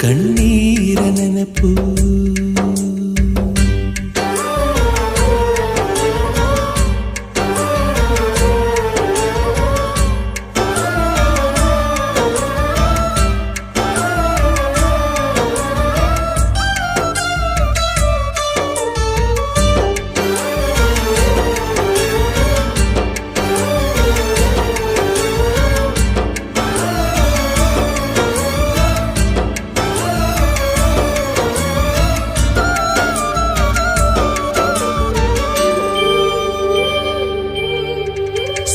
ಕಣ್ಣೀರ ನೆನಪು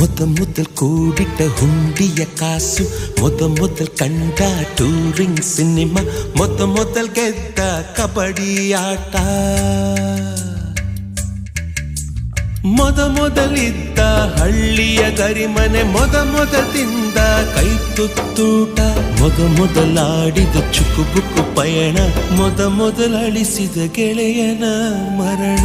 ಮೊದ ಮೊದಲ್ ಕೂಡಿಟ್ಟ ಹುಂಡಿಯ ಕಾಸು, ಮೊದ ಮೊದಲ್ ಕಂಡ ಟೂರಿಂಗ್ ಸಿನಿಮಾ ಮೊದ ಮೊದಲ್ ಗೆದ್ದ ಕಬಡ್ಡಿ ಆಟ. ಮೊದ ಮೊದಲಿದ್ದ ಹಳ್ಳಿಯ ಗರಿಮನೆ, ಮೊದ ಮೊದಲಿಂದ ಕೈ ತುತ್ತೂಟ. ಮೊದ ಮೊದಲಾಡಿದ ಚುಕುಬುಕು ಪಯಣ, ಮೊದ ಮೊದಲಳಿಸಿದ ಗೆಳೆಯನ ಮರಣ.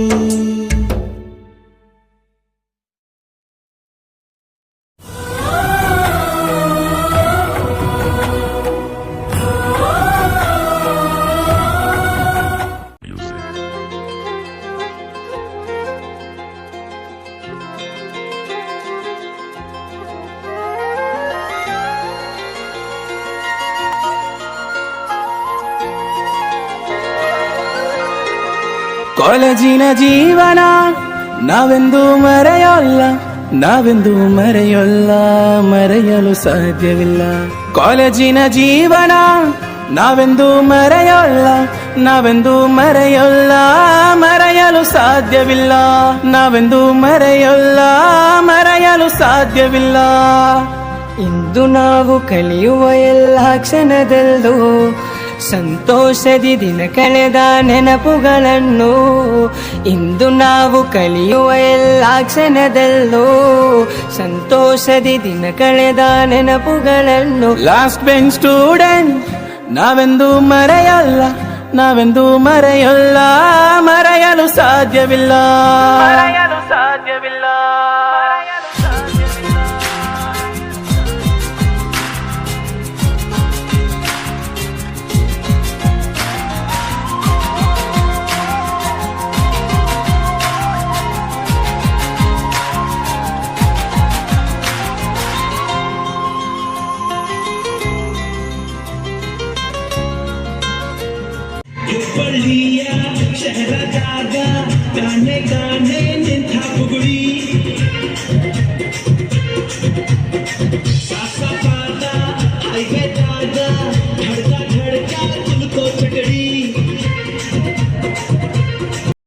ಕಾಲೇಜಿನ ಜೀವನ, ನಾವೆಂದು ಮರೆಯೋಲ್ಲ ನಾವೆಂದು ಮರೆಯೋಲ್ಲ, ಮರೆಯಲು ಸಾಧ್ಯವಿಲ್ಲ. ಕಾಲೇಜಿನ ಜೀವನ, ನಾವೆಂದು ಮರೆಯೋಲ್ಲ ನಾವೆಂದು ಮರೆಯೋಲ್ಲ, ಮರೆಯಲು ಸಾಧ್ಯವಿಲ್ಲ. ನಾವೆಂದು ಮರೆಯೋಲ್ಲ, ಮರೆಯಲು ಸಾಧ್ಯವಿಲ್ಲ. ಇಂದು ನಾವು ಕಲಿಯುವ ಎಲ್ಲ ಕ್ಷಣದಲ್ಲೂ ಸಂತೋಷದಿ ದಿನ ಕಳೆದ ನೆನಪುಗಳನ್ನು ಇಂದು ನಾವು ಕಲಿಯುವ ಎಲ್ಲ ಕ್ಷಣದಲ್ಲೂ ಸಂತೋಷದಿ ದಿನ ಕಳೆದ ನೆನಪುಗಳನ್ನು. ಲಾಸ್ಟ್ ಬೆಂಚ್ ಸ್ಟೂಡೆಂಟ್ ನಾವೆಂದು ಮರೆಯಲ್ಲ ನಾವೆಂದು ಮರೆಯಲ್ಲ ಮರೆಯಲು ಸಾಧ್ಯವಿಲ್ಲ. ಮರೆಯಲು ಸಾಧ್ಯವಿಲ್ಲ.